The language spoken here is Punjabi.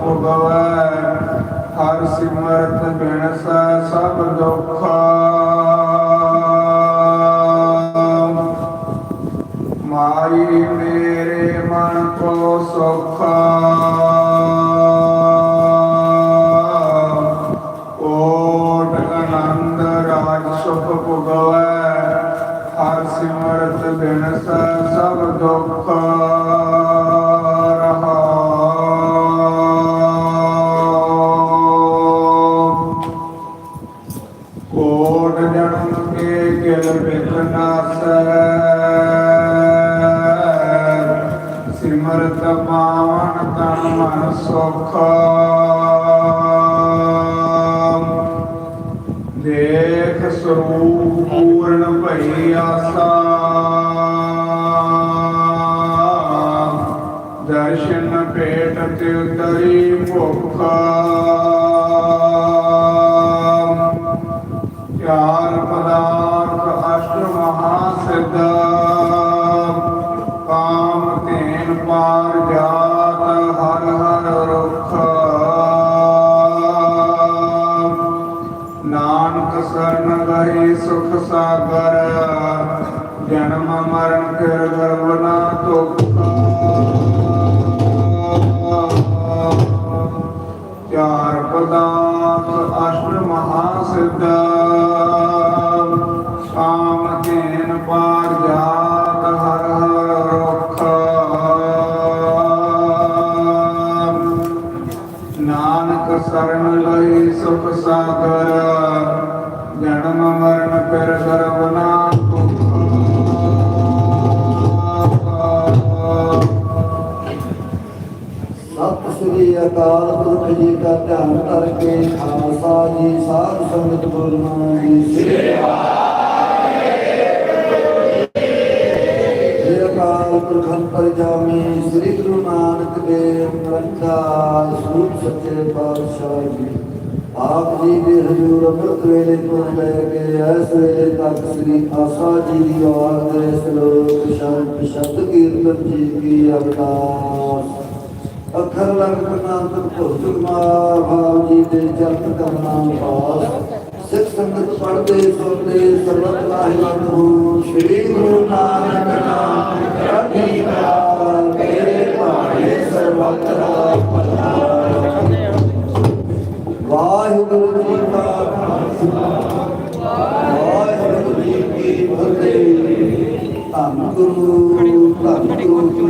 ਭੁਗਵੈ ਹਰ ਸਿਮਰਤ ਬਿਨਸੈ ਸਭ ਦੁਖਾ ਮਨ ਕੋ ਸੁਖਾ ਓਟ ਆਨੰਦ ਰਾਜ ਸੁਖ ਭੁਗਵੈ ਹਰ ਸਿਮਰਤ ਬਿਨਸੈ ਸਭ ਦੁੱਖ ਰਹਾਉ ਕੋਟ ਜਨਮ ਕੇ ਕਿਲ ਬਿਖ ਨਾਸੈ ਸਿਮਰਤ ਪਾਵਨ ਤਨ ਮਨ ਸੁਖ। ਦੇਖ ਸਰੂਪ ਪੂਰਨ ਭਈ ਆਸਾ। ਦਰਸ਼ਨ ਭੇਟ ਤੇ ਉਤਰੀ ਭੁੱਖ। ਨਾਨਕ ਸਰਨ ਗਏ ਸੁਖ ਸਾਗਰ, ਜਨਮ ਮਰਨ ਫਿਰ ਗਰਵ ਨਾ ਚਾਰ ਪਦਾਰਥ ਅਸ਼ਟ ਮਹਾ ਸਿੱਧ ਕਾਮ ਤੇਨ ਪਾਰ ਜਾਤ ਹਰ ਹਰ ਨਾਨਕ ਸਰਨ ਲਈ ਸੁਖ ਸਾਗਰ ਫਿਰ ਗਰਵ ਸਤਿ ਸ੍ਰੀ ਅਕਾਲ ਪੁਰਖ ਜੀ ਦਾ ਧਿਆਨ ਕਰਕੇ ਖਾਲਸਾ ਜੀ, ਸਾਧ ਸੰਗਤ ਗੁਰਨਾਮ ਜੀ ਸ੍ਰੀ ਅਕਾਲ ਪੁਰਖ ਪਰਜਾਮੀ, ਸ੍ਰੀ ਗੁਰੂ ਨਾਨਕ ਦੇਵ ਪ੍ਰਕਾਸ਼ ਸੂਤ ਸੱਚੇ ਪਾਤਸ਼ਾਹ ਜੀ। ਆਪ ਜੀ ਦੇ ਹਜ਼ੂਰ ਅੰਮ੍ਰਿਤ ਵੇਲੇ ਤੋਂ ਲੈ ਕੇ ਇਸ ਵੇਲੇ ਤੱਕ ਸ੍ਰੀ ਆਸਾ ਜੀ ਦੀ ਆਵਾਜ਼ ਦੇ ਸ਼ਲੋਕ ਸ਼ਬਦ ਸ਼ਬਦ ਕੀਰਤਨ ਜੀ ਕੀ ਅਰਦਾਸ। ਅੱਖਰ ਲਗ ਨਾਮ ਭੁਗਤ ਮਾਰ, ਭਾਵ ਜੀ ਦੇ ਜਪਤ ਕਰਨਾ ਪਾਸ ਸਿੱਖ ਸੰਗਤ ਪੜਦੇ ਸੁਣਦੇ, ਸਰਬਤ ਲਾਹਿਵੰਦ ਹੋ ਸ੍ਰੀ ਗੁਰੂ ਨਾਨਕ ਨਾਮ ਚੜ੍ਹਦੀ ਕਲਾ ਤੇਰੇ ਭਾਣੇ ਸਰਬਤ ਦਾ ਵਾਹਿਗੁਰੂ ਜੀ ਕੀ ਫਤਿਹ ਧੰਨ ਗੁਰੂ ਧੰਨ ਗੁਰੂ